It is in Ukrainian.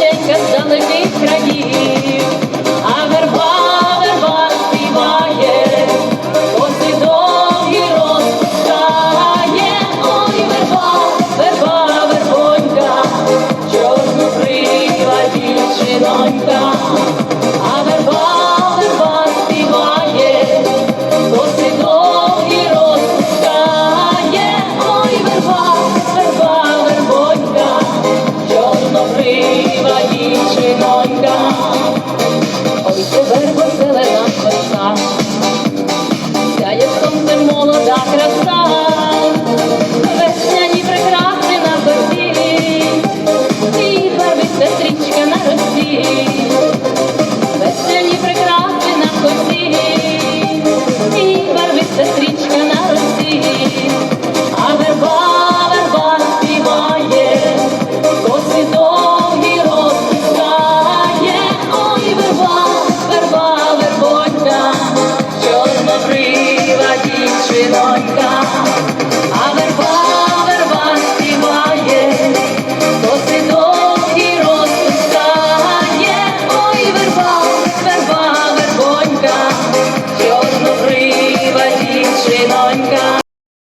дощечка з а верба, верба співає, коси довгі розпускає, ой верба, верба, вербонька, чорну прила дівчинонька. Oh. жіночка, а верба, верба співає, то сидові розпускає, ой, верба, верба, вербонька, чорнобрива дівчинонька.